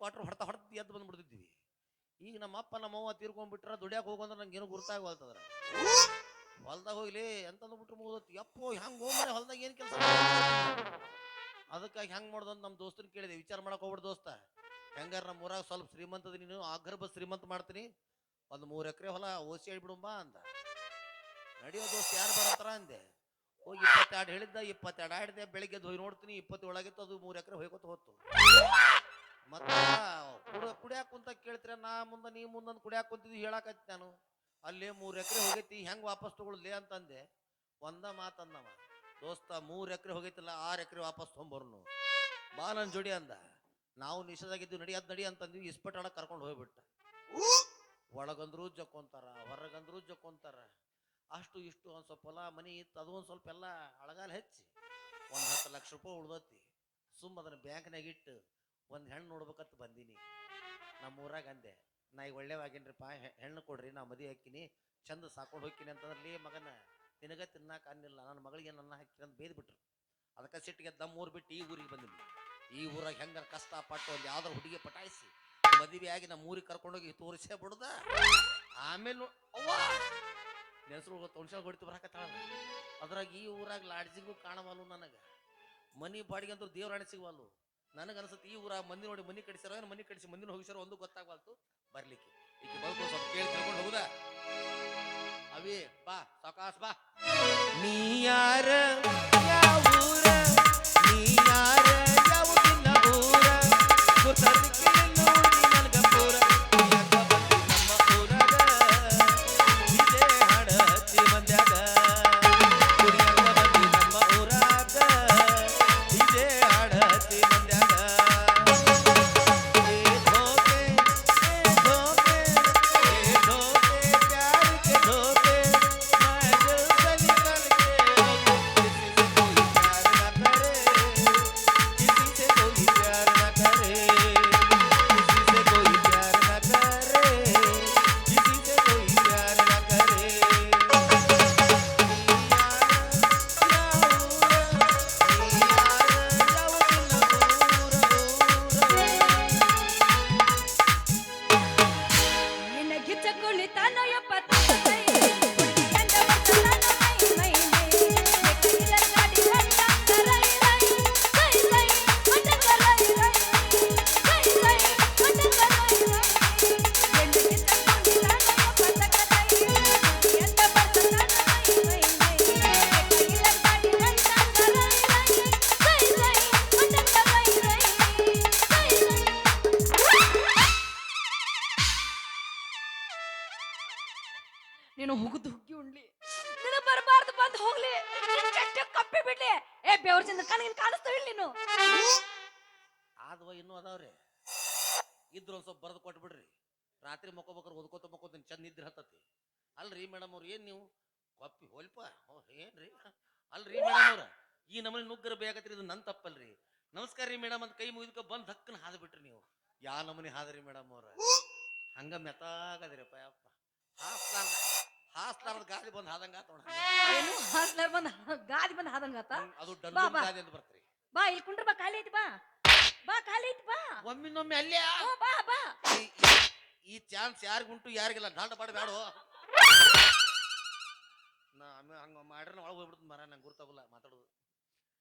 Quarter ಹೊಡ್ತಾ ಹೊಡ್ತಿ ಎದ್ದು ಬಂದ್ಬಿಡ್ತಿದ್ವಿ. ಈಗ ನಮ್ಮ ಅಪ್ಪ, ನಮ್ಮ ಅವ್ವ ತೀರ್ಕೊಂಡ್ಬಿಟ್ರ ದುಡಿಯಾಕ ಹೋಗಂದ್ರೆ ನಂಗೆ ಏನು ಗುರ್ತಾಗವಲ್ತದ್ರ ಹೊಲ್ದಾಗ ಹೋಗ್ಲಿ ಎಂತಂದು ಬಿಟ್ರು ಮುಗಿದತ್ತು ಯಪ್ಪೋ, ಹೆಂಗ್ ಹೋಗ್ಮರೆ ಹೊಲ್ದಾಗ ಏನು ಕೆಲಸ ಅದಕ್ಕಾಗಿ ಹೆಂಗೆ ಮಾಡೋದು ಅಂತ ನಮ್ಮ ದೋಸ್ತನ ಕೇಳಿದೆ. ವಿಚಾರ ಮಾಡಕ್ಕೆ ಹೋಗ್ಬಿಡ್ ದೋಸ್ತ. ಹೆಂಗಾರ ನಮ್ಮ ಊರಾಗ ಸ್ವಲ್ಪ ಶ್ರೀಮಂತದ ನೀನು ಆಗರ್ಭ ಶ್ರೀಮಂತ ಮಾಡ್ತೀನಿ. ಒಂದು ಮೂರು ಎಕರೆ ಹೊಲ ಓಸಿ ಹೇಳ್ಬಿಡುಂಬ ಅಂದ. ನಡೆಯೋ ದೋಸ್ತ, ಯಾರು ಬರತ್ತಾರ ಅಂದೆ. ಹೋಗಿ ಇಪ್ಪತ್ತೆರಡು ಹೇಳಿದ್ದ, ಇಪ್ಪತ್ತೆರಡು ಆಡಿದೆ, ಬೆಳಿಗ್ಗೆ ಹೋಗಿ ನೋಡ್ತೀನಿ. ಇಪ್ಪತ್ತೇಳಾಗಿತ್ತು, ಅದು ಮೂರು ಎಕರೆ ಹೋಯ್ಕೊತ ಹೋತು ಮತ್ತ ಕುಡ ಕುಡಿಯಾಕ ಕುಂತ ಕೇಳ್ತೀರ, ನಾ ಮುಂದೆ ನೀ ಮುಂದೊಂದು ಕುಡಿಯಾಕ ಕುಂತಿದ್ವಿ ಹೇಳಾಕತ್ತಿ ನಾನು. ಅಲ್ಲಿ ಮೂರು ಎಕರೆ ಹೋಗೈತಿ, ಹೆಂಗ್ ವಾಪಸ್ ತಗೊಳ್ಲಿ ಅಂತಂದೆ. ಒಂದ ಮಾತಂದವ ದೋಸ್ತ, ಮೂರು ಎಕರೆ ಹೋಗೈತಿಲ್ಲ, ಆರು ಎಕರೆ ವಾಪಸ್ ತೊಗೊಂಬರ್ನು ಬಾ ನನ್ ಜೋಡಿ ಅಂದ, ನಾವು ನಿಷೇಧಾಗಿದ್ದೀವಿ ನಡಿ, ಅದ್ ನಡಿ ಅಂತಂದ್ವಿ, ಇಸ್ಪಟ್ ಆಡಕ್ ಕರ್ಕೊಂಡು ಹೋಗ್ಬಿಟ್ಟ. ಒಳಗಂದ್ರು ಜಕ್ಕೊಂತಾರ, ಹೊರಗಂದ್ರು ಜಕ್ಕೊಂತಾರ. ಅಷ್ಟು ಇಷ್ಟು ಒಂದ್ ಸ್ವಲ್ಪ ಹೊಲ, ಮನಿ ಇತ್ತು, ಅದು ಒಂದ್ ಸ್ವಲ್ಪ ಎಲ್ಲ ಅಳಗಾಲ ಹೆಚ್ಚಿ. ಒಂದ್ ಹತ್ತು ಲಕ್ಷ ರೂಪಾಯಿ ಉಳ್ದತಿ. ಸುಮ್ ಅದನ್ನ ಬ್ಯಾಂಕ್ನಾಗ ಇಟ್ಟು ಒಂದ್ ಹೆಣ್ಣು ನೋಡ್ಬೇಕಂತ ಬಂದೀನಿ. ನಮ್ಮ ಊರಾಗ ಅಂದೆ, ನಾ ಈಗ ಒಳ್ಳೆವಾಗೇನ್ರಿಪ್ಪ ಹೆಣ್ಣು ಕೊಡ್ರಿ, ನಾ ಮದುವೆ ಹಾಕಿನಿ, ಚಂದ ಸಾಕೊಂಡು ಹೋಗ್ತೀನಿ ಅಂತಂದ್ರಲ್ಲಿ ಮಗನ, ನಿನಗೆ ತಿನ್ನಾಕ ಅನ್ನಿಲ್ಲ, ನನ್ನ ಮಗಳಿಗೆ ನನ್ನ ಹಾಕಿ ಅಂತ ಬೇದ್ ಬಿಟ್ರು. ಅದಕ್ಕೆ ಸಿಟ್ಟಿಗೆ ನಮ್ಮ ಊರು ಬಿಟ್ಟು ಈ ಊರಿಗೆ ಬಂದಿನಿ. ಈ ಊರಾಗ ಹೆಂಗಾರ ಕಷ್ಟಪಟ್ಟು ಒಂದು ಯಾವ್ದಾರು ಹುಡುಗಿ ಪಟಾಯಿಸಿ ಮದುವೆಯಾಗಿ ನಮ್ಮ ಊರಿಗೆ ಕರ್ಕೊಂಡೋಗಿ ತೋರಿಸೇ ಬಿಡುದ. ಆಮೇಲೆ ನೆಸರು ತೊಣ್ಸಾಗ ಹೊಡಿತು ಬರಾಕತ್ತಾಳ ಅದ್ರಾಗ ಈ ಊರಾಗ ಲಾಡ್ಜಿಂಗು ಕಾಣವಲ್ಲು ನನಗೆ. ಮನಿ ಬಾಡಿಗೆ ಅಂದ್ರೆ ದೇವ್ರಾಣಿ ಸಿಗವಲ್ಲು ನನಗೆ ಅನ್ಸುತ್ತೆ ಈ ಊರ ಮಂದಿ ನೋಡಿ ಮನಿ ಕಡಿಸ್ಯಾರ ಏನು ಮನಿ ಕಡಿಸಿ ಮಂದಿನ ಹೋಗಿಸ್ಯಾರ ಒಂದು ಗೊತ್ತಾಗ್ಬಾರ್ದು ಬರ್ಲಿಕ್ಕೆ. ಈಗ ಬಂದು ಸ್ವಲ್ಪ ಕೇಳಿ ತಿಳ್ಕೊಂಡು ಹೋಗುದಾ. ಅವಿ, ಬಾ ಸಾಕಾಸ್ ಬಾ. ನೀ ಯಾರ ಯಪ್ಪ ನೀನು ಹುಗ್ದು ಹುಗ್ಗಿ ಉಣ್ಲಿ. ನಿನ್ನ ಬರಬಾರ್ದು, ಬಂದು ಹೋಗ್ಲಿ. ನಿನ್ ಕಪ್ಪಿ ಬಿಡ್ಲಿ. ಏ, ಬೆವ್ರ ಚಿಂದ ಕಣ್ಣಿಗೆ ಕಾಣಿಸ್ತಾವ ಇಲ್ಲಿ ನೀನು. ಆದ್ವ ಇನ್ನೂ ಅದಾವ್ರಿ. ಇದ್ರ ಒಂದ್ ಸ್ವಲ್ಪ ಬರೆದು ಕೊಟ್ಬಿಡ್ರಿ. ರಾತ್ರಿ ಮಕ್ಕೋಬೇಕಾರೆ ಓದ್ಕೋತ ಮಕ್ಕೋತೀನಿ, ಚಂದ ನಿದ್ರೆ ಹತ್ತತಿ. ಅಲ್ರಿ ಮೇಡಮ್ ಅವ್ರು, ಏನ್ ನೀವು? ಕಪ್ಪಿ ಹೋಲ್ಪ ಏನ್ರಿ? ಅಲ್ರಿ ಮೇಡಮ್ ಅವ್ರ, ಈ ನಮ್ಮನೆ ನುಗ್ಗರ ಬೇಕತ್ರಿ ಇದು ನನ್ನ ತಪ್ಪಲ್ರಿ. ನಮಸ್ಕಾರ ರೀ ಮೇಡಮ್ ಅಂತ ಕೈ ಮುಗಿದ್ಕ ಬಂದ್ ಹಕ್ಕನ ಹಾದ್ ಬಿಟ್ರಿ ನೀವು. ಯಾ ನಮನಿ ಹಾದ್ರಿ ಮೇಡಮ್ ಅವ್ರ? ಹಂಗ ಮೆತ್ತಾಗದ್ರಿಪ್ಪ, ಯಪ್ಪ. ಹಾಸ್ಲಾರ್ದ ಹಾಸ್ಲಾರ್ದ ಗಾಳಿ ಬಂದ್ ಹಾದಂಗ ಆತ್ ನೋಡ್ ಏನು? ಹಾಸ್ಲರ್ ಬಂದ್ ಗಾದಿ ಬಂದ್ ಹಾದಂಗಾತ ಹ್ಮ್, ಅದು ಬಾ, ಬಾ. ಗಾಳಿ ಅಂತ ಬರ್ತ್ರಿ. ಬಾ ಇಲ್ಲಿ ಕುಂಡ್ರ ಬಾ ಖಾಲಿ ಐತಿ ಬಾ. ಬಾ ಖಾಲಿ ಐತಿ ಬಾ. ಒಮ್ಮಿನೊಮ್ಮೆ ಅಲ್ಲೇ ಹ್ಞೂ, ಬಾ ಬಾ. ಈ- ಈ- ಈ ಚಾನ್ಸ್ ಯಾರಿಗುಂಟು ಯಾರಿಗಿಲ್ಲ. ದಾಂಡ ಪಾಡ ಬೇಡ ನಾ ಆಮೇಲೆ ಹಂಗ ಮಾಡ್ರೆ ಒಳಗೆ ಹೋಗ್ಬಿಡ್ತು ಮರ ನಂಗೆ ಗುರ್ತಾಗಲ್ಲ ಮಾತಾಡೋದು.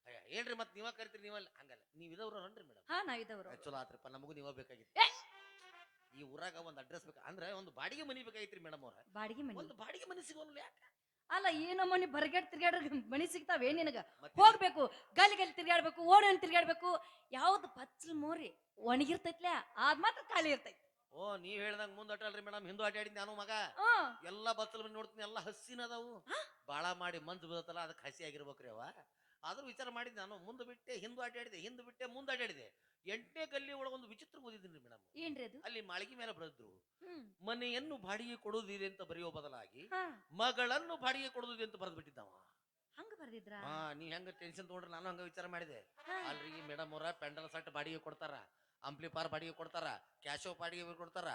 ಅಯ್ಯ ಏನ್ರಿ ಮತ್ತೆ ನೀವ ಕರಿತೀರಿ ನೀವಲ್ಲ? ಹಂಗಲ್ಲ. ನೀವು ಇದವ್ರು ಅನ್ರಿ ಮೇಡಮ್. ಹಾ ನಾವಿದವ್ರು ಚಲೋ ಆತ್ರಿಪ್ಪ ನಮಗೂ ನೀವ ಬೇಕಾಗಿತ್ತು. ಏ! ಈ ಊರಾಗ ಒಂದು ಅಡ್ರೆಸ್ ಬೇಕು ಅಂದ್ರೆ ಒಂದು ಬಾಡಿಗೆ ಮನಿ ಬೇಕಾಗಿತ್ರಿ ಮೇಡಮ್ ಅವ್ರ. ಬಾಡಿಗೆ ಮನಿ? ಒಂದು ಬಾಡಿಗೆ ಮನಿ ಸಿಗೋಲ್ಲ ಯಾಕೆ? ಅಲ್ಲ ಈ ಮನಿ ಬರ್ಗೆಟ್ ತಿರ್ಗಾಡ ಮನಿ ಸಿಗ್ತಾವೆ ನಿನಗ? ಹೋಗ್ಬೇಕು ಗಲ್ಲಿ ಗಲ್ಲಿ ತಿರ್ಗಾಡ್ಬೇಕು ಓಣಿ ತಿರ್ಗಾಡ್ಬೇಕು ಯಾವ್ದು ಪಚ್ಚಲ್ ಮೋರಿ? ಒಣಗಿರ್ತೈತ್ಲೆ ಆದ್ ಮಾತ್ರ ಖಾಲಿ ಇರ್ತೈತಿ. ಓ ನೀವ್ ಹೇಳ್ದಂಗ ಮುಂದ್ ಅಟಲ್ರಿ ಮೇಡಮ್ ಹಿಂದೂ ಅಡ್ಡಾಡಿದ್ ನಾನು ಮಗ. ಎಲ್ಲಾ ಬತ್ತಲ್ ನೋಡ್ತೀನಿ ಎಲ್ಲಾ ಹಸಿನ ಅದಾವು ಬಾಳ ಮಾಡಿ ಮಂಜು ಬೀಳತ್ತಲ್ಲ ಅದಕ್ಕೆ ಹಸಿ ಆಗಿರ್ಬೇಕ್ರಿ ಅವ. ಆದ್ರೂ ವಿಚಾರ ಮಾಡಿದ್ದೆ ನಾನು ಮುಂದೆ ಬಿಟ್ಟೆ ಹಿಂದೂ ಅಡ್ಡಾಡಿದೆ ಹಿಂದೆ ಬಿಟ್ಟೆ ಮುಂದೆ ಅಡ್ಡಾಡಿದೆ ಎಂಟನೇ ಗಲ್ಲಿ ಒಳಗೆ ಒಂದು ವಿಚಿತ್ರ ಓದಿದ್ದೀನಿ ಮೇಡಮ್. ಏನ್ರಿ ಅದು? ಅಲ್ಲಿ ಮಾಳಿಗೆ ಮೇಲೆ ಬರೆದ್ರು. ಮನೆಯನ್ನು ಬಾಡಿಗೆ ಕೊಡುವುದಿದೆ ಅಂತ ಬರೆಯೋ ಬದಲಾಗಿ ಮಗಳನ್ನು ಬಾಡಿಗೆ ಕೊಡುವುದಿದೆ ಅಂತ ಬರೆದು ಬಿಟ್ಟಿದ್ದಾವ. ಹಂಗ ಬರ್ದಿದ್ರ? ಹಾ ನೀ ಹೆಂಗ ಟೆನ್ಷನ್ ತಗೊಂಡ್ರೆ ನಾನು ಹಂಗ ವಿಚಾರ ಮಾಡಿದೆ. ಅಲ್ರಿ ಮೇಡಮ್ ಅವರ ಪೆಂಡಲ್ ಸಟ್ ಬಾಡಿಗೆ ಕೊಡ್ತಾರ ಅಂಪ್ಲಿಫಾರ್ ಬಾಡಿಗೆ ಕೊಡ್ತಾರ ಕ್ಯಾಶೋ ಬಾಡಿಗೆ ಕೊಡ್ತಾರ.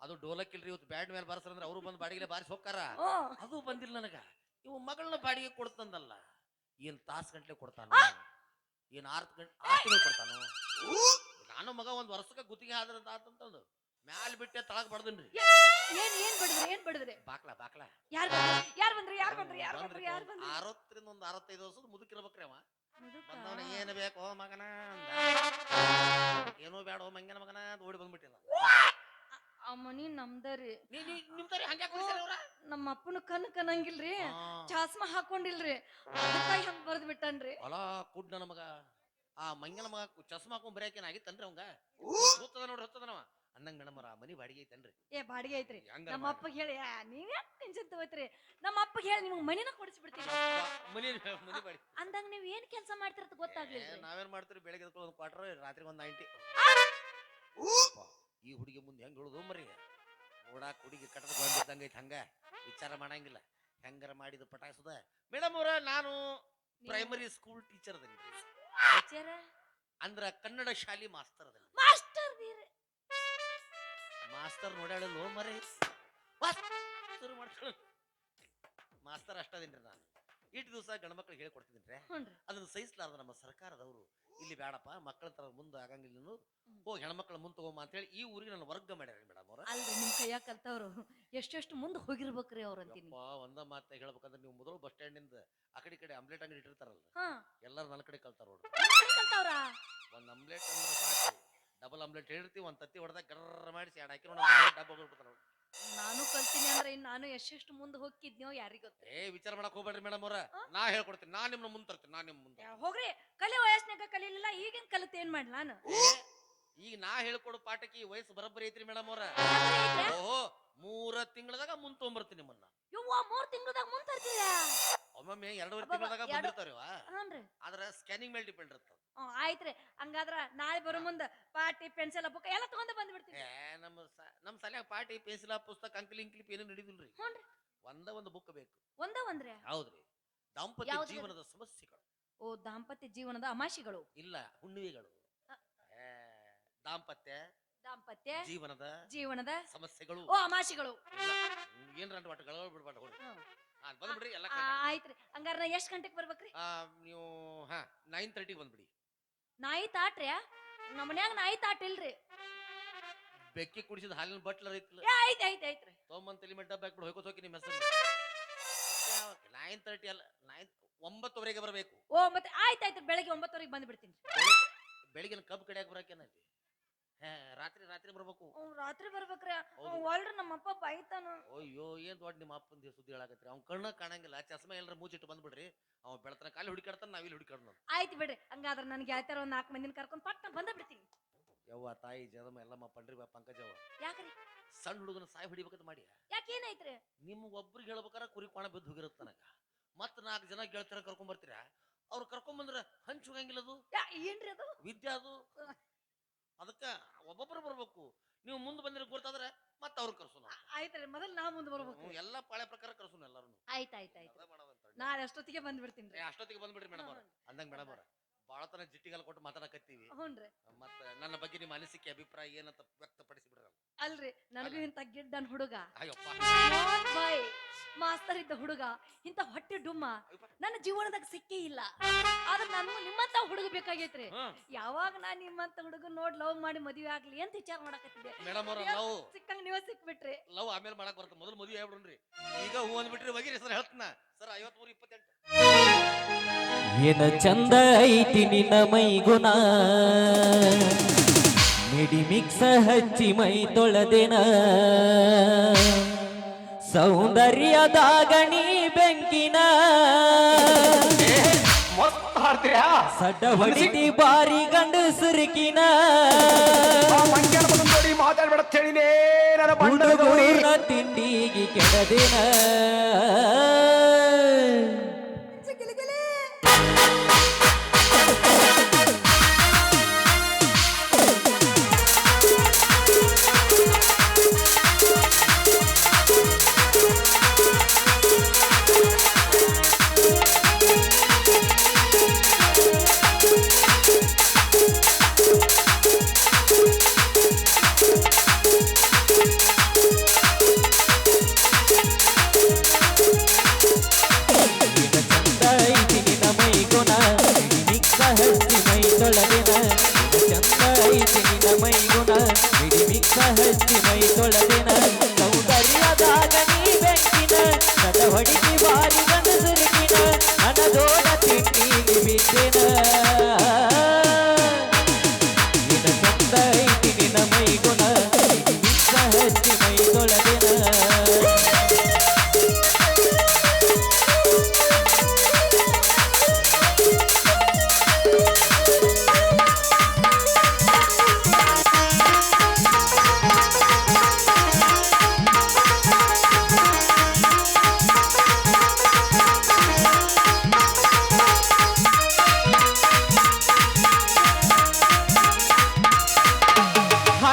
ಅದು ಡೋಲಕ್ ಇಲ್ರಿ ಇವತ್ತು ಬ್ಯಾಡ್ ಮೇಲೆ ಬಾರಿಸ್ರಂದ್ರೆ ಅವರು ಬಂದು ಬಾಡಿಗೆ ಬಾರಿಸಿ ಹೋಗ್ತಾರ. ಅದು ಬಂದಿಲ್ಲ ನನಗ. ಇವು ಮಗಳನ್ನ ಬಾಡಿಗೆ ಕೊಡ್ತಂದಲ್ಲ. ಏನ್ ತಾಸ್ ಗಂಟ್ಲೆ ಕೊಡ್ತಾನ? ಏನ್ ಆರ್ತ್ ಗಂಟೆ ಆರ್ ತಿಂಗಳು ಕೊಡ್ತಾನೋ? ನಾನು ಮಗ ಒಂದ್ ವರ್ಷಕ್ಕೆ ಗುತ್ತಿಗೆ ಆದ್ರಂತ ಆತಂತಂದು. ಮ್ಯಾಲ್ ಬಿಟ್ಟೆ ತಳಗ್ ಬಡ್ದನ್ರಿ. ಏನ್ ಏನ್ ಬಡಿದ್ರಿ ಏನ್ ಬಡಿದ್ರಿ? ಬಾಕ್ಲಾ ಬಾಕ್ಲಾ. ಯಾರ್ ಯಾರ್ ಬಂದ್ರಿ? ಯಾರ್ ಬಂದ್ರಿ? ಯಾರ್ ಬಂದ್ರಿ ಯಾರ್ ಬಂದ್ರಿ? ಅರವತ್ತರಿಂದ ಒಂದ್ ಅರವತ್ತೈದು ವರ್ಷದ ಮುದುಕಿರ್ಬೇಕ್ರಿ ಅವ. ಬಂದವನ ಏನು ಬೇಕು ಮಗನ? ಏನೋ ಬೇಡ ಮಂಗನ ಮಗನ ಓಡಿ ಬಂದ್ಬಿಟ್ಟಿಲ್ಲ. ಆ ಮನಿ ನಮ್ದರಿ. ನೀ ನೀ ನಿಮ್ ತರ ಹಂಗ್ಯಾಕ್ ಕುಡಿಸ್ಯಾರ ಇವ್ರ? ನಮ್ಮ ಅಪ್ಪನ ಕಣ್ ಕನಂಗಿಲ್ರಿ ಚಾಸ್ಮ ಹಾಕೊಂಡಿಲ್ರಿ. ಅದಕ್ಕಾಗಿ ಹಂಗ ಬರ್ದ್ ಬಿಟ್ಟನ್ರಿ. ಹೊಲ ಕುಡ್ ನನ್ನ ಮಗ. ಆ ಮಂಗನ ಮಗ ಕು- ಚಸ್ಮಾ ಹಾಕೊಂಡ್ ಬರೆಯಕೇನ್ ಆಗಿತ್ತನ್ರಿ ಅವಂಗ? ಹೋಗ್ತದ ನೋಡ್ರಿ ಹೋಗ್ತದ ನಮ್ಮ ಅನ್ನಂಗ ಮೇಡಮ್ ಆ ಮನಿ ಬಾಡಿಗೆ ಐತನ್ರಿ. ಏ ಬಾಡಿಗೆ ಐತ್ರಿ. ನಮ್ಮ. ಅಪ್ಪಗೆ ಹೇಳಿ ನೀವ್ ಯಾಕೆ ಟೆನ್ಷನ್ ತಗೋತ್ರಿ? ನಮ್ಮ ಅಪ್ಪಗೆ ಹೇಳಿ ನಿಮ್ಗೆ ಮನಿನ ಕೊಡಿಸ್ಬಿಡ್ತೀನಿ. ಮನಿ ಮನಿ ಬಾಡಿ ಅಂದಂಗ ನೀವ್ ಏನ್ ಕೆಲಸ ಮಾಡ್ತಿರತ್ ಗೊತ್ತಾಗ್ಲಿಲ್ಲ ನಾವೇನ್ ಮಾಡ್ತೀರಿ? ಬೆಳಗ್ಗೆ ಎದ್ಕೊಂಡು ಕ್ವಾರ್ಟರ್ ರಾತ್ರಿ ಒಂದ್ ನೈಂಟಿ ಈ ಹುಡುಗಿ ಮುಂದೆ ಹೆಂಗ್ ಉಳಿದು ಮರಿ ನೋಡಾಕ್ ಹುಡುಗಿ ಕಟ್ಟದ ಬಂದಿದ್ದಂಗ ಐತಿ ಹಂಗ. ವಿಚಾರ ಮಾಡಂಗಿಲ್ಲ. ಹೆಂಗಾರ ಮಾಡಿದ ಪಟಾಸದ? ಮೇಡಮ್ ಅವ್ರ ನಾನು ಪ್ರೈಮರಿ ಸ್ಕೂಲ್ ಟೀಚರ್ ಅದನ್ರಿ ಅಂದ್ರ ಕನ್ನಡ ಶಾಲಿ ಮಾಸ್ತರ್ ಅದನ್ರಿ ಮಾಸ್ಟರ್ ಮಾಸ್ತರ್ ನೋಡ್ಯಾಳಲ್ಲೋ ಮರಿ ಮಾಸ್ತರ್ ಮಾಡ್ತಾಳ ಮಾಸ್ತರ್ ಅಷ್ಟದೇನ್ರಿ ನಾನು. ಇಟ್ಟು ದಿವಸ ಗಂಡ್ಮಕ್ಳಿಗೆ ಹೇಳ್ಕೊಡ್ತಿದ್ದೀನಿ ರೀ ಅದನ್ನ ಸಹಿಸಲಾರ್ದ ನಮ್ಮ ಸರ್ಕಾರದವರು ಇಲ್ಲಿ ಬೇಡಪ್ಪ ಮಕ್ಕಳ ತರ ಮುಂದೆ ಆಗಂಗಿಲ್ಲ ಹೋಗಿ ಹೆಣ್ಮಕ್ಳ ಮುಂದೆ ತಗೊಂಬ ಅಂತ ಹೇಳಿ ಈ ಊರಿಗೆ ನನ್ನ ವರ್ಗ ಮಾಡ್ಯಾರ ಮೇಡಮ್ ಅವ್ರ. ಅಲ್ರಿ ನಿಮ್ ಕೈಯ ಕಲ್ತವ್ರು. ಎಷ್ಟೆಷ್ಟು ಮುಂದೆ ಹೋಗಿರ್ಬೇಕ್ರಿ ಅವ್ರ ಅಂತೀನಿ. ಒಂದ ಮಾತ ಹೇಳ್ಬೇಕಂದ್ರೆ ನೀವು ಮೊದಲು ಬಸ್ ಸ್ಟ್ಯಾಂಡ್ನಿಂದ ಆ ಕಡೆ ಕಡೆ ಆಮ್ಲೆಟ್ ಅಂಗಡಿ ಇಟ್ಟಿರ್ತಾರಲ್ಲ ಎಲ್ಲರೂ ನನ್ನ ಕಡೆ ಕಲ್ತಾರ ನೋಡ್ರಿ. ನಿಮ್ ಒಂದ್ ಆಮ್ಲೆಟ್ ಅಂದ್ರೆ ಸಾಕು. ಡಬಲ್ ಆಮ್ಲೆಟ್ ಹೇಳಿರ್ತೀವಿ ಒಂದ್ ತತ್ತಿ ಹೊಡೆದಾಗ ಗರ್ರ ಮಾಡಿ ಎರಡು ಹಾಕಿ ನೋಡಿ ಡಬ್ಬ ನಾನು ಕಲ್ತೀನಿ ಅಂದ್ರೆ ಇನ್ ನಾನು ಎಷ್ಟೆಷ್ಟು ಮುಂದೆ ಹೋಗಿದ್ನೋ ಯಾರಿಗ ಗೊತ್ತ? ಏ ವಿಚಾರ ಮಾಡಕ್ ಹೋಗ್ಬೇಡ್ರಿ ಮೇಡಮ್ ಅವ್ರ? ನಾ ಹೇಳ್ಕೊಡ್ತೀನಿ. ನಾ ನಿಮ್ನ ಮುಂದ್ ತರ್ತೀನಿ. ನಾ ನಿಮ್ ಮುಂದೆ ಹೋಗ್ರಿ. ಕಲಿ ವಯಸ್ಸಿನಾಗ ಕಲೀಲಿಲ್ಲ ಈಗಿನ ಕಲಿತ ಏನ್ ಮಾಡ್ಲಿ ನಾನು? ಈಗ ನಾ ಹೇಳ್ಕೊಡೋ ಪಾಠಕ್ಕೆ ಈ ವಯಸ್ಸು ಬರಬ್ಬರಿ ಐತ್ರಿ ಮೇಡಮ್ ಅವ್ರ. ಓಹೋ ಮೂರ ತಿಂಗಳದಾಗ ಮುಂದ್ ತೊಗೊಂಬರ್ತೀನಿ ನಿಮ್ಮನ್ನ. ಇವ್ವ ಮೂರ್ ತಿಂಗಳದಾಗ ಮುಂದ್ ತರ್ತೀರ? ಒಮ್ಮೊಮ್ಮೆ ಎರಡೂವರೆ ಅಬ್ಬಬ್ಬ, ತಿಂಗಳದಾಗ ಎರಡು- ಬಂದಿರ್ತಾವ ಹ್ಞೂನ್ರಿ ಆದ್ರ ಸ್ಕ್ಯಾನಿಂಗ್ ಮೇಲೆ ಡಿಪೆಂಡ್ ಇರ್ತದ. ಹ್ಞೂ ಆಯ್ತ್ರಿ. ಹಂಗಾದ್ರ ನಾಳೆ ಬರೋ ಮುಂದ ಪಾಟಿ ಪೆನ್ಸಿಲ್ ಬುಕ್ ಎಲ್ಲ ತಗೊಂಡ ಬಂದ್ಬಿಡ್ತೀನಿ. ಏ ನಮ್ಮ ಸ- ನಮ್ಮ ಸಲ್ಯಾಗ ಪಾಟಿ ಪೆನ್ಸಿಲ ಪುಸ್ತಕ ಅಂಕ್ಲಿ ಇಂಕ್ಲಿ ಏನು ನಡೀದಿಲ್ರಿ. ಹ್ಞೂನ್ರಿ ಒಂದ ಒಂದು ಬುಕ್ ಬೇಕು. ಒಂದ ಒಂದ್ರಿ? ಹೌದ್ರಿ. ದಾಂಪತ್ಯ ಯಾವ್ದ್ರಿ? ಜೀವನದ ಸಮಸ್ಯೆಗಳು. ಓ ದಾಂಪತ್ಯ ಜೀವನದ ಅಮಾಶಿಗಳು ಇಲ್ಲ ಹುಣ್ಣಿವೆಗಳು. ಏ, ದಾಂಪತ್ಯ ದಾಂಪತ್ಯ ಜೀವನದ ಜೀವನದ ಸಮಸ್ಯೆಗಳು. ಓ ಅಮಾಶಿಗಳು ಇಲ್ಲ ಏನ್ರ ಅಂತ ಒಟ್ಟು ಗಳಗಳು ಬಿಡ್ಬಾಟ ಹೋಗಿ ಬಂದ್ಬಿಡ್ರಿ ಎಲ್ಲ ಆಯ್ತ್ರಿ. ಹಂಗಾರ ನಾ ಎಷ್ಟ್ ಗಂಟೆಗೆ ಬರ್ಬೇಕ್ರಿ? ಆ, ನೀವು ಹಾ ನೈನ್ ತರ್ಟಿಗೆ ಬಂದ್ಬಿಡಿ. ನಾಯಿ ತಾಟ್ರಿ? ನಮ್ಮ ಮನ್ಯಾಗ ನಾಯಿ ತಾಟ್ ಇಲ್ರಿ. ಬೆಕ್ಕಿ ಕುಡಿಸಿದ ಹಾಲಿನ ಬಟ್ಲರ್ ಐತಿಲ್ಲ ಏ ಐತ್ ಐತ್ ಐತ್ರಿ ತೊಂಬಂತ ತಲೆ ಮೆಡ್ಡ ಬ್ಯಾಕ್ ಬಿಡು ಹೋಯ್ಕೋತ ಹೋಗಿ ನಿಮ್ಮ ಹೆಸರು. ನೈನ್ ತರ್ಟಿ ಅಲ್ಲ ನೈನ್ ಒಂಬತ್ತುವರೆಗೆ ಬರಬೇಕು. ಓ ಮತ್ತೆ ಆಯ್ತ್ ಆಯ್ತು ಬೆಳಗ್ಗೆ ಒಂಬತ್ತುವರೆಗೆ ಬಂದ್ಬಿಡ್ತೀನಿ. ಬೆಳಿಗ್ಗೆ ಕಬ್ಬು ಕಡಿಯಾಕ ಬರಾಕೇನಲ್ಲಿ ರಾತ್ರಿ ರಾತ್ರಿ ಬರ್ಬೇಕು. ಅವ್ನ್ ರಾತ್ರಿ ಬರ್ಬೇಕ್ರಿ. ಹೌದು. ಒಳ್ರಿ ನಮ್ಮಪ್ಪ ಬೈತಾನ. ಅಯ್ಯೋ ಏನ್ ದೊಡ್ಡ ನಿಮ್ಮ ಅಪ್ಪನ ಸುದ್ದಿ ಹೇಳಾಕತ್ರಿ ಅವ್ನ ಕಣ್ಣ ಕಾಣಂಗಿಲ್ಲ. ಚಸ್ಮಾ ಎಲ್ಲರ ಮೂಚಿಟ್ಟು ಬಂದ್ಬಿಡ್ರಿ. ಅವ್ ಬೆಳತನ ಕಾಲಿ ಹುಡುಕಾಡ್ತಾನ ನಾವಿಲ್ಲಿ ಹುಡುಕಾಡ್ನ ಆಯ್ತು ಬಿಡ್ರಿ. ಹಂಗಾದ್ರ ನನ್ಗೆ ಗೆಳತಿಯರ ಒಂದ್ ನಾಲ್ಕು ಮಂದಿನ ಕರ್ಕೊಂಡ್ ಪಟ್ಟ ಬಂದ ಬಿಡ್ತೀನಿ. ಯವ್ವ ತಾಯಿ ಜದಮ ಎಲ್ಲಮ್ಮ ಪಂಡ್ರಿ ಬಾ ಪಂಕಜವ್ವ ಯಾಕ್ರಿ? ಸಣ್ಣ ಹುಡುಗನ ಸಾಯಿ ಹೊಡಿಬೇಕಂತ ಮಾಡಿ. ಯಾಕೆ ಏನಾಯ್ತ್ರಿ? ನಿಮ್ಗೆ ಒಬ್ರಿಗೆ ಹೇಳ್ಬೇಕಾರ ಕುರಿ ಕೋಣ ಬಿದ್ದು ಹೋಗಿರುತ್ತೆ ನನಗ. ಮತ್ ನಾಲ್ಕು ಜನ ಗೆಳತಿಯರ ಕರ್ಕೊಂಡ್ ಬರ್ತೀರಾ? ಅವ್ರು ಕರ್ಕೊಂಡ್ ಬಂದ್ರ ಹಂಚ್ ಹೋಗಂಗಿಲ್ಲ ಅದು? ಯಾ ಏನ್ರಿ ಅದು? ವಿದ್ಯಾ ಅದು? ಅದಕ್ಕ ಒಬ್ಬೊಬ್ರು ಬರ್ಬೇಕು. ನೀವು ಮುಂದೆ ಬಂದಿರ ಗೊತ್ತಾದ್ರೆ ಮತ್ತೆ ಅವ್ರು ಕರ್ಸೋಣ ಆಯ್ತ್ರಿ ಮೊದಲು ನಾ ಮುಂದೆ ಬರ್ಬೇಕು. ಎಲ್ಲ ಪಾಳೆ ಪ್ರಕಾರ ಕರ್ಸೋಣ ಎಲ್ಲರೂ ಆಯ್ತ್ ಆಯ್ತ್ ಆಯ್ತು ನಾಳೆ ಅಷ್ಟೊತ್ತಿಗೆ ಬಂದ್ಬಿಡ್ತೀನಿ ಅಷ್ಟೊತ್ತಿಗೆ ಬಂದ್ಬಿಡ್ರಿ ಮೇಡಮ್ ಅವ್ರ. ಅಂದಂಗ ಮೇಡಮ್ ಅವ್ರ. ಬಾಳ ತನ ಜಿಟ್ಟಿಗೆಲ್ಲ ಕೊಟ್ಟು ಮಾತಾಡಕತ್ತೀವಿ ಹ್ಞೂನ್ರಿ. ಮತ್ತೆ ನನ್ನ ಬಗ್ಗೆ ನಿಮ್ಮ ಅನಿಸಿಕೆ ಅಭಿಪ್ರಾಯ ಏನಂತ ವ್ಯಕ್ತಪಡಿಸಿ. ಅಲ್ರಿ ನನಗೂ ಇಂತ ಗಿಡ್ಡನ್ ಹುಡುಗ. ಅಯ್ಯಪ್ಪ. ಬಾಯ್ ಮಾಸ್ತರ್ ಇದ್ದ ಹುಡುಗ ಇಂತ ಹೊಟ್ಟೆ ಡುಮ್ಮ. ನನ್ನ ಜೀವನದಾಗ ಸಿಕ್ಕಿ ಇಲ್ಲ. ಆದ್ರೆ ನಾನು ನಿಮ್ಮಂತ ಹುಡುಗ ಬೇಕಾಗೈತ್ರಿ. ಹ್ಮ್ ಯಾವಾಗ ನಾನು ನಿಮ್ಮಂತ ಹುಡುಗ ನೋಡ್ ಲವ್ ಮಾಡಿ ಮದುವೆ ಆಗ್ಲಿ ಅಂತ ವಿಚಾರ ಮಾಡಕತ್ತಿದ್ದೆ. ಮೇಡಮ್ ಅವ್ರ ಲವ್ ಸಿಕ್ಕಂಗ ನೀವೇ ಸಿಕ್ಬಿಟ್ರಿ. ಲವ್ ಆಮೇಲೆ ಮಾಡಕ್ ಬರುತ್ತೆ ಮೊದಲು ಮದುವೆ ಆಗ್ಬಿಡ್ರಿ. ಈಗ ಹೂ ಅಂದ್ಬಿಟ್ರಿ ಹೋಗಿರಿ ಸರ್ ಹೇಳ್ತನ. ಸರ್ ಐವತ್ಮೂರು ಇಪ್ಪತ್ತೆಂಟು. ಏನ ಚಂದ ಐತಿ ನಿನ್ನ ಮೈಗುಣ. ಮಿಡಿ ಮಿಕ್ಸ ಹಚ್ಚಿ ಮೈ ತೊಳೆದೆನ. ಸೌಂದರ್ಯದ ಗಣಿ ಬೆಂಕಿನ. ಸಡ್ಡ ಹೊಡಿಟಿ ಬಾರಿ ಗಂಡಸರಿಕಿನ ಸುರುಕಿನ. ಮಾತಾಡ್ಬೇಡ ತಿಂಡಿಗೆ ಕೆಡದಿನ.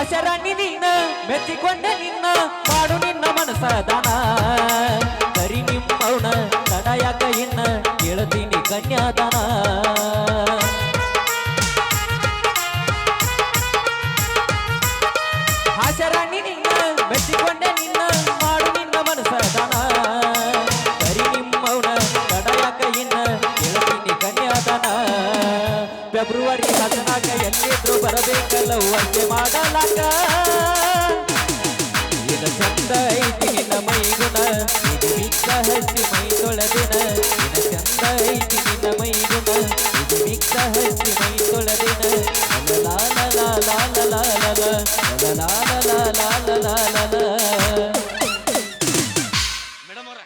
ಹಾಸರಾಣಿ ನಿನ್ನ ಮೆಚ್ಚಿಕೊಂಡ ನಿನ್ನ ಮಾಡು ನಿನ್ನ ಮನಸದಾನ ಕರಿ ನಿಮ್ಮವನ ತಡಯಾಕ ಇನ್ನ ಕೇಳತೀನಿ ಕನ್ಯಾದಾನ. ವರ್ಷೆ ಮಾಡಲಾಕ. ಇದು ಚಂದ ಐತಿ ನಿನ್ನ ಮೈಗುಣ. ಇದು ಮಿಕ್ಕ ಹಚ್ಚಿ ಮೈ ತೊಳೆದಿನ ಇದು ಚಂದ ಐತಿ ನಿನ್ನ ಮೈಗುಣ. ಇದು ಮಿಕ್ಕ ಹಚ್ಚಿ ಮೈ ತೊಳೆದಿನ ಲಾಲ ಲಾಲ ಲಾಲ ಲಾಲ ಲಾಲ ಲಾಲ ಲಾಲ ಲಾಲ ಮೇಡಮ್ ಅವ್ರ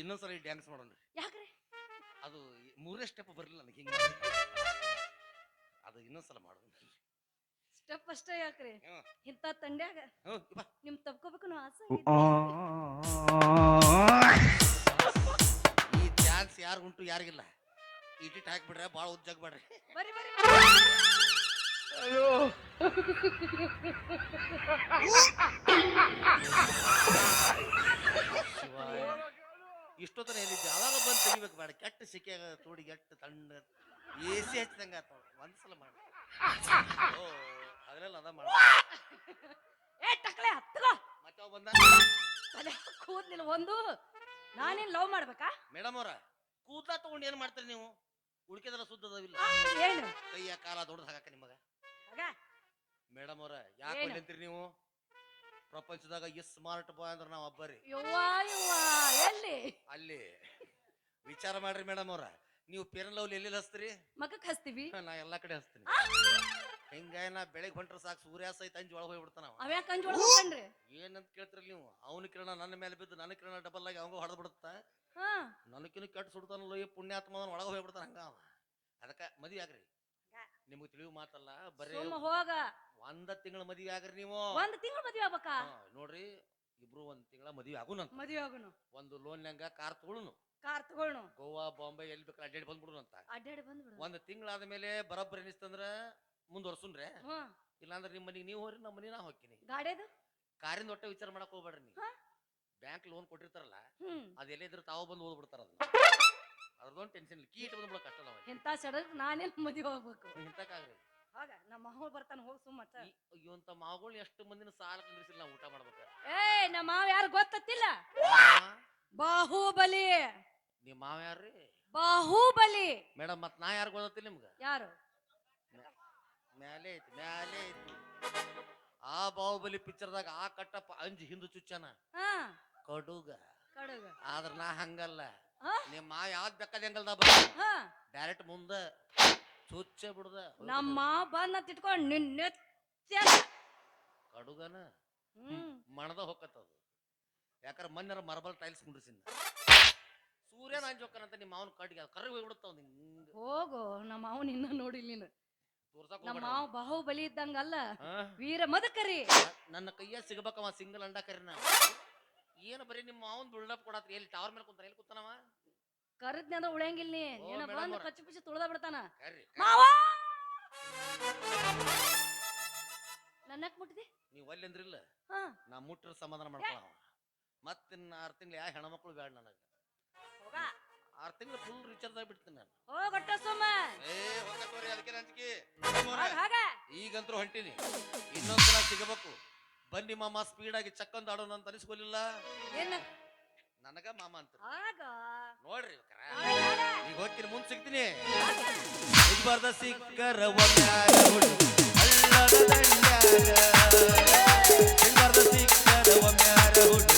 ಇನ್ನೊಂದ್ಸರಿ ಡ್ಯಾನ್ಸ್ ಮಾಡೋಣ. ಯಾಕ್ರಿ? ಅದು ಮೂರೇ ಸ್ಟೆಪ್ ಬರಲಿಲ್ಲ ನನಗೆ ಹಿಂಗೆ. ಅದು ಇನ್ನೊಂದ್ಸಲ ಮಾಡೋಣ ಸ್ಟೆಪ್ ಅಷ್ಟೇ ಯಾಕ್ರಿ? ಇಂತ ಇಂಥ ತಂಡ್ಯಾಗ ಹ್ಞೂ ಬಾ. ನಿಮ್ ತಪ್ಕೋಬೇಕು ಅನ್ನೋ ಆಸೆ ಈ ಚಾನ್ಸ್ ಯಾರು ಉಂಟು ಯಾರಿಗಿಲ್ಲ. ಇಟಿಟ್ ಹಾಕ್ಬಿಡ್ರೆ ಭಾಳ ಉಜ್ಜಾಗ ಬೇಡ್ರಿ ಬರ್ರಿ ಬರ್ರಿ ಅಯ್ಯೋ. ಇಷ್ಟೊತ್ತನ ಎಲ್ಲಿ ಜಾವಾಗ ಬಂದು ತೆಗಿಬೇಕು ಬೇಡ ಕೆಟ್ಟ ಸಿಕ್ಕಿ ತೋಡಿ ಕೆಟ್ಟ ತಣ್ಣ ಎ ಸಿ ಹಚ್ಚಿದಂಗೆ ಆತ ಒಂದ್ಸಲ ಮಾಡಿ. ಓ. ಕೂದ್ಲಿಲ್ಲ ಒಂದು. ನಾನೇನ್ ಲವ್ ಮಾಡ್ಬೇಕಾ? ಮೇಡಮ್ ಅವ್ರ ಕೂದ್ಲ ತಗೊಂಡು ಏನ್ ಮಾಡ್ತೀರಿ ನೀವು? ಉಳ್ಕೆದೆಲ್ಲ ಸುದ್ದ ಅದಾವಿಲ್ಲ ಏನು? ಕೈಯ ಕಾಲ ದೊಡ್ಡದು ಹಾಕ ನಿಮಗ. ಆಗ ಮೇಡಮ್ ಅವ್ರ ಯಾಕೆ ಏನು? ಅಂತೀರಿ ನೀವು? ಪ್ರಪಂಚದಾಗ ಎಸ್ ಸ್ಮಾರ್ಟ್ ಬಾಯ್ ಅಂದ್ರೆ ನಾವು ಒಬ್ಬರಿ. ಯವ್ವಾ ಯವ್ವಾ ಎಲ್ಲಿ? ಅಲ್ಲಿ. ವಿಚಾರ ಮಾಡ್ರಿ ಮೇಡಮ್ ಅವ್ರ ನೀವು ಪೇರನ್ ಲವ್ಲಿ ಎಲ್ಲಿ ಹಚ್ತೀರಿ? ಮಗಕ್ ಹಸ್ತೀವಿ ನಾ ಎಲ್ಲಾ ಕಡೆ ಹಚ್ತೀನಿ. ಹಿಂಗಾಗಿ ಬೆಳಿಗ್ ಬೆಳಗ್ಗೆ ಹೊಂಟ್ರ ಸಾಕು ಸೂರ್ಯ ಸಹಿತ ಅಂಜಿ ಒಳಗೆ ಹೋಗ್ಬಿಡ್ತಾನ ಅವ. ಅವ್ಯಾಕ ಏನಂತ ಕೇಳ್ತಿರಲಿ ನೀವು? ಅವನ ಕಿರಣ ನನ್ನ ಮೇಲೆ ಬಿದ್ದು ನನ್ನ ಕಿರಣ ಡಬಲ್ ಆಗಿ ಅವಂಗ ಹೊಡೆದ್ ಬಿಡುತ್ತ. ಹಾ. ನನಕಿನ ಕೆಟ್ಟ ಸುಡ್ತಾನಲ್ಲ ಈ ಪುಣ್ಯಾತ್ಮ ಒಳಗೆ ಹೋಗ್ಬಿಡ್ತಾನ ಹಂಗ ಅವ. ಅದಕ್ಕ ಮದಿ ಆಗ್ರಿ. ನಿಮಗೆ ತಿಳಿವು ಮಾತಲ್ಲ ಬರೀ ಸುಮ್ಮ ಹೋಗ. ಒಂದ ತಿಂಗಳ ಮದಿ ಆಗ್ರಿ ನೀವು. ಒಂದ್ ತಿಂಗಳು ಮದಿ ಆಗ್ಬೇಕ? ಹಾ, ನೋಡ್ರಿ ಇಬ್ರು ಒಂದ್ ತಿಂಗಳ ಮದ್ವಿ ಆಗುನಂತ ಮದ್ವೆ ಆಗುನು. ಒಂದು ಲೋನ್ನ್ಯಾಗ ಕಾರ್ ತಗೊಳುನು. ಕಾರ್ ತಗೊಳ್ನು. ಗೋವಾ ಬಾಂಬೆ ಎಲ್ಲಿ ಬೇಕಾದ್ರೆ ಅಡ್ಡಾಡಿ ಬಂದ್ಬಿಡುನಂತ. ಅಂತ ಅಡ್ಡಾಡಿ ಬಂದ್ಬಿಡು ಒಂದ್ ತಿಂಗಳಾದ ಮೇಲೆ ಬರಬ್ಬರಿ ಅನಿಸ್ತಂದ್ರ ಮುಂದುವರ್ಸುನ್ರೆ ಹ್ಮ್ ಇಲ್ಲಾಂದ್ರೆ ನಿಮ್ಮ ಮನೆಗೆ ನೀವು ಹೋರಿ ನಮ್ಮ ಮನೆ ನಾ ಹೋಗ್ತೀನಿ. ಕಾರಿನ ಕಾರಿಂದ ಒಟ್ಟ ವಿಚಾರ ಮಾಡಕ್ ಹೋಗ್ಬೇಡ್ರಿ ನೀವು. ಹಾ? ಬ್ಯಾಂಕ್ ಲೋನ್ ಕೊಟ್ಟಿರ್ತಾರಲ್ಲ ಹ್ಮ್. ಅದ್ ಎಲ್ಲೇ ಇದ್ರೆ ತಾವು ಬಂದು ಓದ್ಬಿಡ್ತಾರ ಅದನ್ನ ಅದ್ರದೊಂದು ಟೆನ್ಷನ್ ಇಲ್ಲ ಕೀಟ್ ಬಂದ್ಬಿಡ ಕಷ್ಟ ಅವ ಇಂಥ ಸಡಕ್ ನಾನೇನ್ ಮದ್ವೆ ಹೋಗ್ಬೇಕು. ಇಂತಕ್ಕಾಗ್ರಿ ಹೋಗ ನಮ್ಮ ಮಾವ ಬರ್ತಾನ ಹೋಗಿ ಸುಮ್ಮ ಇವಂತ ಮಾವುಗಳು ಎಷ್ಟು ಮಂದಿನ ಸಾಲ ತಂದಿರ್ಸಿಲ್ಲ ನಾವು ಊಟ ಮಾಡ್ಬೇಕು. ಏ ನಮ್ಮ ಮಾವ ಯಾರು ಗೊತ್ತತ್ತಿಲ್ಲ? ಬಾಹುಬಲಿ. ನಿಮ್ಮ ಮಾವ ಯಾರ್ರಿ? ಬಾಹುಬಲಿ. ಮೇಡಮ್ ಮತ್ ನಾ ಯಾರು ಗೊತ್ತಿಲ್ಲ ನಿಮ್ಗೆ? ಯಾರು? ಮ್ಯಾಲೆ ಐತಿ ಮ್ಯಾಲೆ ಐತಿ ಆ ಬಾಹುಬಲಿ ಪಿಕ್ಚರ್ದಾಗ ಆ ಕಟ್ಟಪ್ಪ ಅಂಜಿ ಹಿಂದು ಚುಚ್ಚನ. ಹಾ. ಕಡುಗ. ಕಡುಗ. ಆದ್ರ ನಾ ಹಂಗಲ್ಲ. ಹಾ? ನಿಮ್ಮ ಮಾ ಯಾವ್ದ್ ಬೇಕಾದ ಹೆಂಗಲ್ದ ಬಾ ಹಾ. ಡೈರೆಕ್ಟ್ ಮುಂದ ಚುಚ್ಚೆ ಬಿಡುದ. ನಮ್ಮ ಬಂದ ತಿಟ್ಕೊಂಡ್ ನಿನ್ನ ಕಡುಗನ ಹ್ಮ್. ಮಣದ ಹೊಕ್ಕತ್ತದು ಯಾಕಂದ್ರೆ ಮಣ್ಣರ ಮರಬಲ್ ಟೈಲ್ಸ್ ಕುಂಡ್ರಿಸಿನ ಸೂರ್ಯನ ಅಂಜೋಕನಂತ ಹೊಕ್ಕನಂತ ನಿಮ್ಮ ಮಾವನ ಕಟ್ಟಿಗೆ ಕರ್ರಿ ಹೋಗ್ಬಿಡುತ್ತ ಹೋಗೋ ಹಿಂಗ ಹೋಗು ನಮ್ಮ ಮಾವನ್ ಇನ್ನೂ ನೋಡಿಲ್ಲ ನೀನು. ತೋರ್ಸಕ್ ನಮ್ಮ ಮಾವ ಬಾಹುಬಲಿ ಇದ್ದಂಗಲ್ಲ? ವೀರ ಮದಕರಿ. ನನ್ನ ಕೈಯ ಸಿಗಬೇಕವ ಸಿಂಗಲ್ ಅಂಡ ಕರಿನ. ಏನು ಬರೀ ನಿಮ್ಮ ಮಾವನ್ ಬಿಲ್ಡಪ್ ಕೊಡತ್ರಿ? ಎಲ್ಲಿ ಟವರ್ ಮೇಲೆ ಕುಂತಾನ ಎಲ್ಲಿ ಕುಂತಾನವ? ಕರದ್ನಿ ಅಂದ್ರೆ ಉಳಿಯಂಗಿಲ್ಲ ನೀ. ಏನ ನೀನ ಬಂದ್. ಕಚ್ಚಿ ಪಿಚ್ಚಿ ತುಳ್ದ ಬಿಡ್ತಾನ. ಮಾವ! ನನ್ನಕ್ ಮುಟ್ಟಿದಿ? ನೀವು ಅಲ್ಲಿ ಅಂದ್ರಿಲ್ಲ ಹಾ. ನಾ ಮುಟ್ಟ್ರ ಸಮಾಧಾನ ಮಾಡ್ಕೊಳ ಮತ್ತಿನ್ನ ಆರು ತಿಂಗಳು ಯಾವ ಹೆಣ್ಮಕ್ಳು ಬೇಡ ನನಗೆ. ಆರ್ ತಿಂಗಳು ಫುಲ್ ರಿಚಾರ್ಜ್ ಆಗ್ಬಿಡ್ತೀನಿ ನಾನು. ಓ ಗಟ್ಟ ಸುಮ್ಮ. ಏ ಹೋಗತ್ತೋರಿ ಅದಕ್ಕೆ ನಂಜಿಕೆ ಹಾಗ. ಈಗಂತೂ ಹೊಂಟಿನಿ. ಇನ್ನೊಂದ್ಸಲ ಸಿಗಬೇಕು. ಬನ್ನಿ ಮಾಮ ಸ್ಪೀಡ್ ಆಗಿ ಚಕ್ಕಂದ್ ಆಡೋಣ ಅಂತ ಅನಿಸ್ಕೊಲಿಲ್ಲ? ಏನು? ನನಗ ಮಾಮ ಅಂತ ಆಗ. ನೋಡ್ರಿ ಇವ್ಕರ. ಈಗ ಹೋಗ್ತೀನಿ ಮುಂದ್ ಸಿಗ್ತೀನಿ. ಸಿಗ್ಬಾರ್ದ ಸಿಕ್ಕರ ಒಮ್ಮ್ಯಾಗ ಹುಡು. ಅಲ್ಲದ ದಂಡ್ಯಾಗ ಸಿಗ್ಬಾರ್ದ ಸಿಕ್ಕರ ಒಮ್ಮ್ಯಾರ ಹುಡು.